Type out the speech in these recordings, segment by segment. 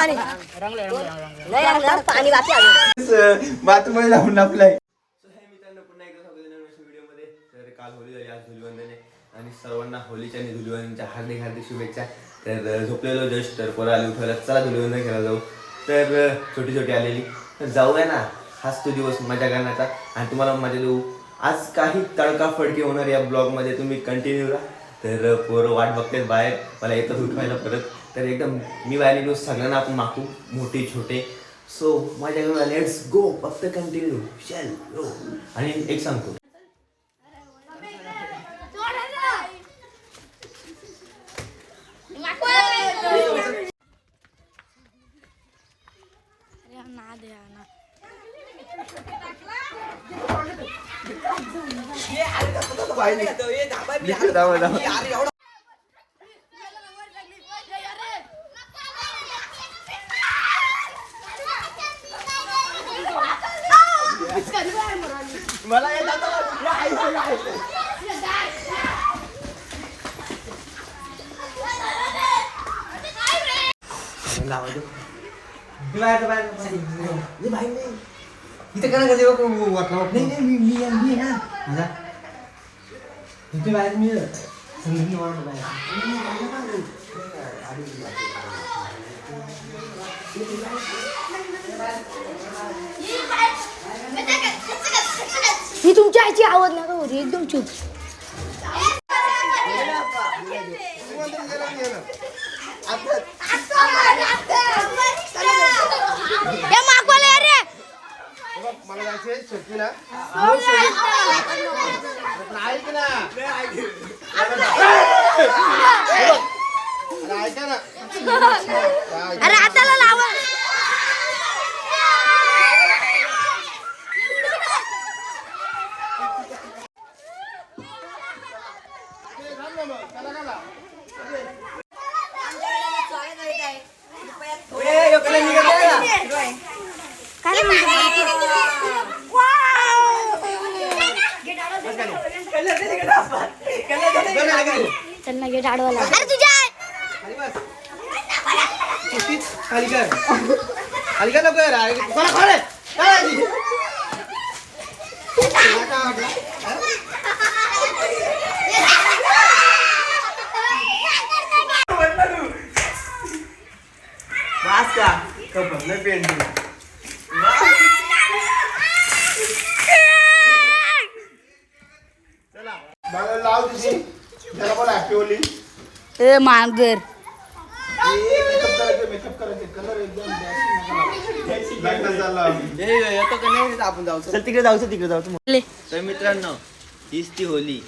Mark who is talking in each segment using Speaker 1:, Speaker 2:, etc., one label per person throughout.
Speaker 1: पाणी. पाणी बाकी अजून.
Speaker 2: बाथरूम जाऊन आपलाय. मित्रांनो पुन्हा एकदा स्वागत आहे नवीन व्हिडिओमध्ये. तर काल होळी झाली आज धुलिवंदन आणि सर्वांना होळीच्या आणि धुलिवंदनच्या हार्दिक हार्दिक शुभेच्छा. तर झोपलेलो जस्ट तर पोरं आली उठवायला चला धुलिवंदन खेळायला जाऊ. तर छोटी छोटी आलेली. तर जाऊया ना. हाच तो दिवस मजा करण्याचा. आणि तुम्हाला मजा देऊ. आज काही तडकाफडकी होणार या ब्लॉगमध्ये. तुम्ही कंटिन्यू राहा. तर पोरं वाट बघतात बाहेर. मला येतात उठवायला परत. तर एकदम मी बाहेर निघू सगळ्यांना आपण मागू मोठे छोटे. सो माझ्या लेट्स गो फक्त कंटिन्यू शेल गो आणि एक सांगतो.
Speaker 3: इथे करा का देवा वाटला नाही नाही मी मी आहे, मी आहे ना माझा इथे बाहेर मी आहे. संगीत निवारण बाहेर.
Speaker 1: ही तुमच्या आईची आवड नका होती एकदम चूप.
Speaker 3: मला जायचंय शेतीला ऐक ना. ऐका ना.
Speaker 1: त्यांना गेट आडवायला अरे तुझ्या
Speaker 3: खाली बस। शिस्तीत खाली कर। खाली कर नको यार कोणा खोले काय आजी? तुला काय वाटलं? हा?
Speaker 2: वाचता कपडलं पेंट
Speaker 3: मला लाव तुझी होली
Speaker 1: ए मांजर.
Speaker 3: मेकअप करायचं मेकअप करायचं. कलर एकदम dashing नका लावू. लग्न झालं
Speaker 2: आपण जाऊ. चल तिकडे जाऊ तिकडे जाऊ.
Speaker 1: ले.
Speaker 2: तर मित्रांनो हीच ती होली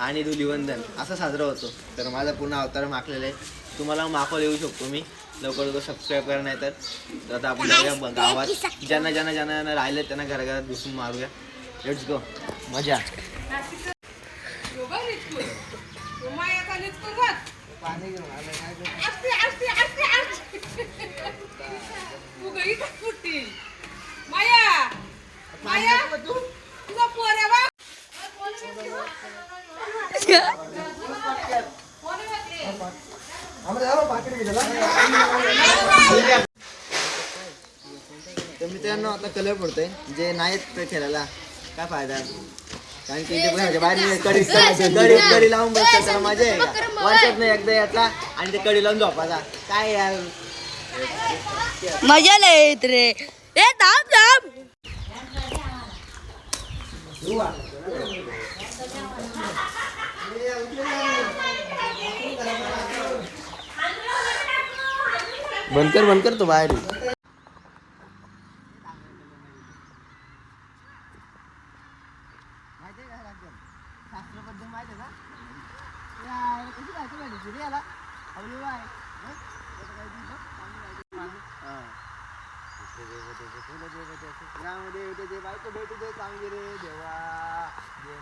Speaker 2: आणि धुलिवंदन. असं साजरा होतो. तर माझा पुन्हा अवतार माखलेला आहे. तुम्हाला माखवलं येऊ शकतो मी. लवकर लवकर सबस्क्राईब करा नाही तर तर आता आपण जाऊया ब- गावात. ज्यांना ज्यांना ज्यांना राहिले त्यांना घराघरात घुसून मारूया. लेट्स गो मजा.
Speaker 4: माया माया तुझा पोर आहे बा.
Speaker 3: आम्हाला जाऊ पाकिट घे त्याला.
Speaker 2: तर मित्रांनो आता कलर पडतोय. जे नाहीत ते खेळायला. काय फायदा? कारण की इथे बघा, बाहेर कडी कडी कडी लावून बसतात त्याला मजा आहे का? वर्षात नाही एकदा यातला आणि ते कडी लावून झोपायचा. काय यार?
Speaker 1: मजा लय येत रे. ए थांब थांब.
Speaker 2: बंद कर बंद कर तो? बाहेर बायको भेटू दे चांगली रे देवा. दे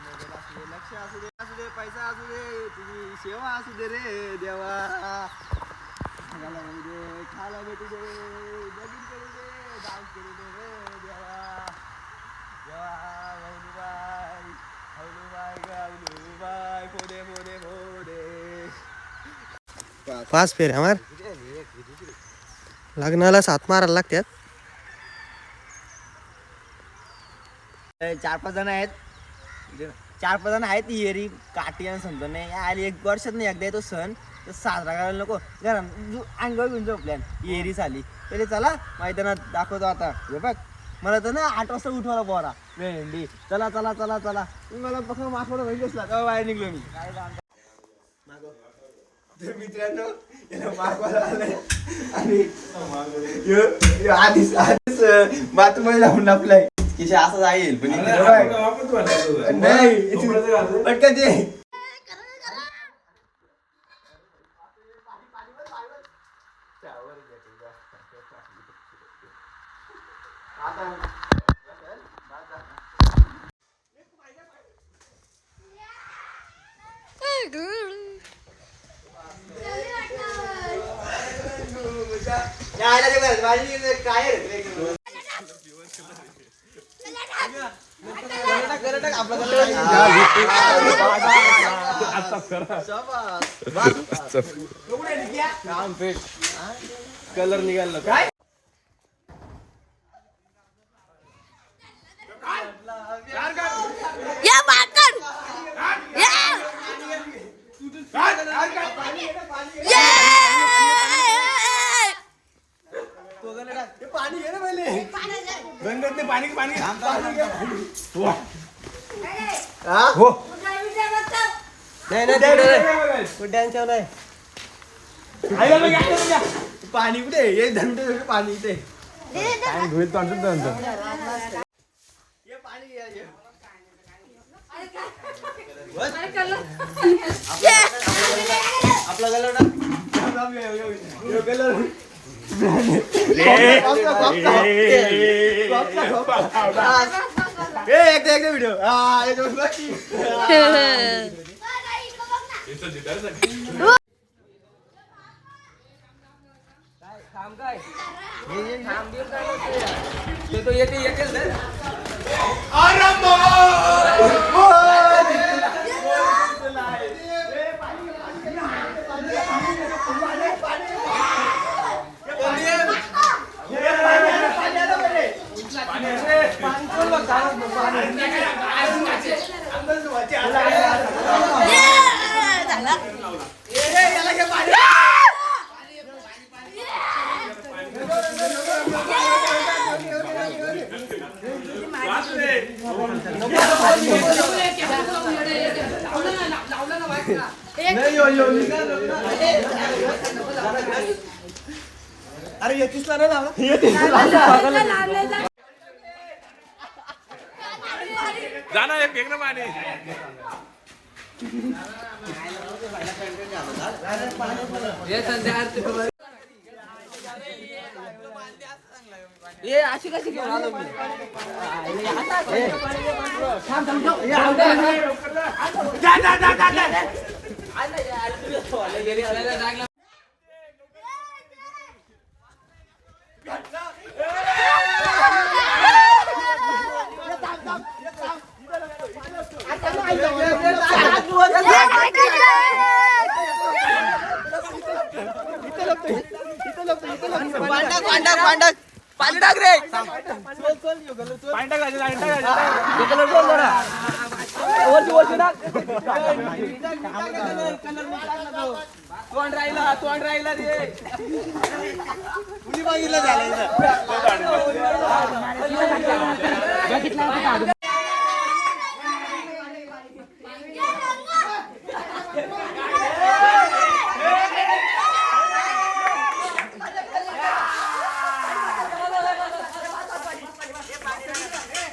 Speaker 2: लक्ष असू दे असू दे पैसा असू दे तुझी सेवा असू दे रे देवा. खायला भेटू दे खायला भेटू दे लगीन करू दे डान्स करू दे रे देवा देवा हौलूबाई हौलूबाई ग हौलूबाई फोडे फोडे फोडे
Speaker 3: पाच फेर मार. लग्नाला सात मारायला लागतात.
Speaker 2: चार पाच जण आहेत. चार पाच जण आहेत येरी काठी आणि समजा नाही आली एक वर्षात नाही एकदा येतो सण. तर साजरा करायला नको. घरा अंगावर घेऊन जाऊ प्लॅन येरीच आली पहिले चला मैदानात दाखवतो आता. हे बघ. मला तर ना आठ वाजता उठवायला बोरा. भेंडी चला चला चला चला. तुम्ही मला बघा मागवलं म्हणजे बाहेर निघलो मी. तर मित्रांनो याला मागवायला आलंय आणि ह्यो- ह्यो आधीच आधीच बाथरूम लावून लापलाय की असं जाईल पण इकडे बघ. नाही पटकन ते यायला ते बघ, माझी इकडे काय आहे रे? कलर निघाला काय
Speaker 1: या बाकड या
Speaker 2: पाणी घे ना पहिले
Speaker 5: पाणी पाणी
Speaker 2: हो नाही नाही नाही पाणी कुठे हे धंदे पाणी इथे हे पाणी घ्या, हे. आपला गलर ना एकदा व्हिडिओ हा याच्यावर अरे येतीसला ना लावा
Speaker 5: जाणार एक फेक ना पाणी
Speaker 2: पाणी टाक रे
Speaker 5: पाणी टाकायचं पाणी टाकायचं
Speaker 2: तोंड राहिला तोंड राहिला रे कुणी बघितलं झालं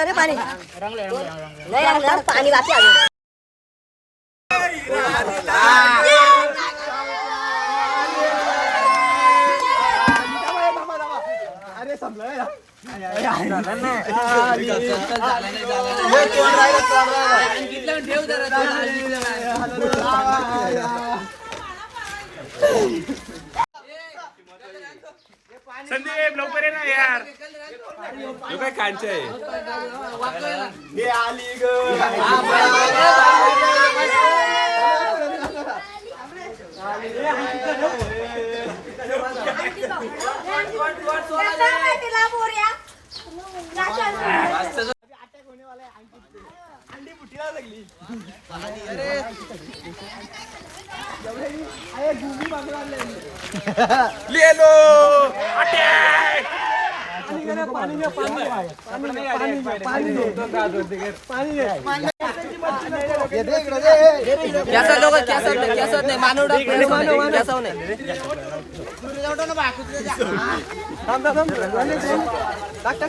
Speaker 6: ना रे पाणी. नाही रंगलं पाणी बाकी आहे अजून
Speaker 5: संदीप लवकर ये ना यार. ह्यो काय कांच आहे?
Speaker 1: हे आली ग.
Speaker 5: लेलो कॅसर लोक कॅसर नाही कॅसर नाही. मानव कॅसव नाही.
Speaker 2: डॉक्टर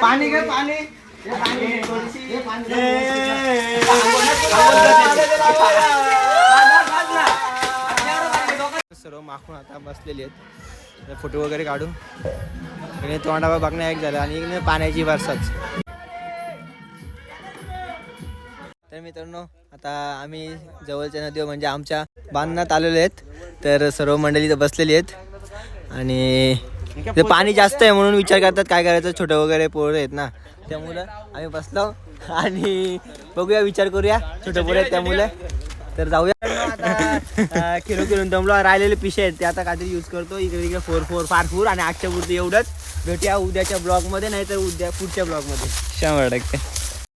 Speaker 2: पाणी घे पाणी. सर्व माखून आता बसलेली आहेत. फोटो वगैरे काढून. इकडे तोंडावर बघणं एक झालं आणि इकडे पाण्याची बरसाच तर मित्रांनो आता आम्ही जवळच्या नदीवर म्हणजे आमच्या बांधण्यात आलेलो आहेत. तर सर्व मंडळी इथं बसलेली आहेत. आणि ते पाणी जास्त आहे म्हणून विचार करतात काय करायचं छोटं वगैरे पोरं आहेत ना. त्यामुळं आम्ही बसलो आणि बघूया विचार करूया. छोटं पोरं आहेत त्यामुळे. तर जाऊया. अं, खेळून दमलो. राहिलेले पिशे आहेत ते आता काहीतरी यूज करतो. इकडे इकडे फोर फोर फार फोर आणि आजच्या पुरती एवढंच. भेटूया उद्याच्या ब्लॉगमध्ये नाही तर उद्या पुढच्या ब्लॉगमध्ये
Speaker 7: शंभर टक्के.